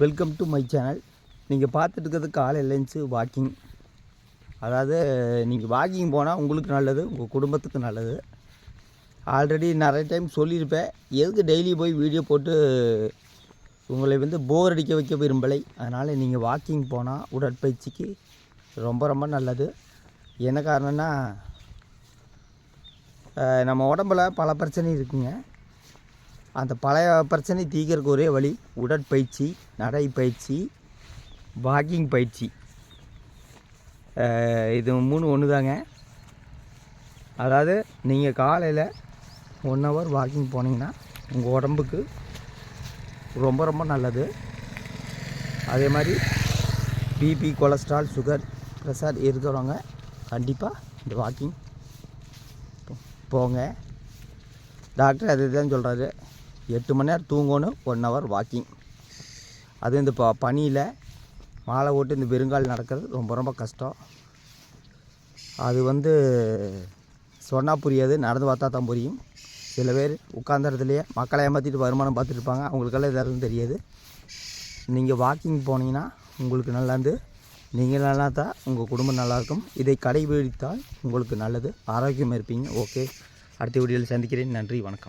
Welcome to my channel நீங்கள் பார்த்துட்டு இருக்கிறது காலையில் லஞ்சு வாக்கிங் அதாவது நீங்கள் வாக்கிங் போனால் உங்களுக்கு நல்லது உங்கள் குடும்பத்துக்கு நல்லது. ஆல்ரெடி நிறைய டைம் சொல்லியிருப்பேன். எதுக்கு டெய்லி போய் வீடியோ போட்டு உங்களை வந்து போர் அடிக்க வைக்க விரும்பலை? அதனால் நீங்கள் வாக்கிங் போனால் உடற்பயிற்சிக்கு ரொம்ப ரொம்ப நல்லது. என்ன காரணம்னா நம்ம உடம்புல பல பிரச்சனை இருக்குங்க. அந்த பழைய பிரச்சனை தீர்க்கறதுக்கு ஒரே வழி உடற்பயிற்சி நடைப்பயிற்சி வாக்கிங் பயிற்சி. இது மூணு ஒன்று தாங்க அதாவது நீங்கள் காலையில் ஒன் ஹவர் வாக்கிங் போனீங்கன்னா உங்கள் உடம்புக்கு ரொம்ப ரொம்ப நல்லது. அதே மாதிரி பிபி கொலஸ்ட்ரால் சுகர் ப்ரெஷர் இருக்கிறவங்க கண்டிப்பாக இந்த வாக்கிங் போங்க. டாக்டர் அதுதான் சொல்கிறாரு எட்டு மணி நேரம் தூங்கணும் ஒன் ஹவர் வாக்கிங் அது இந்த ப பனியில் மாலை ஓட்டு இந்த வெறுங்கால் நடக்கிறது ரொம்ப ரொம்ப கஷ்டம். அது வந்து சொன்னால் புரியாது நடந்து பார்த்தா தான் புரியும். சில பேர் உட்கார்ந்த இடத்துலையே மக்களை ஏமாற்றிட்டு வருமானம் பார்த்துட்ருப்பாங்க அவங்களுக்கெல்லாம் எதாவது தெரியாது. நீங்கள் வாக்கிங் போனீங்கன்னா உங்களுக்கு நல்லாந்து நீங்கள் நல்லா தான் உங்கள் குடும்பம் நல்லாயிருக்கும் இதை கடைபிடித்தால் உங்களுக்கு நல்லது ஆரோக்கியமாக இருப்பீங்க. ஓகே அடுத்த வீடியோவில் சந்திக்கிறேன். நன்றி வணக்கம்.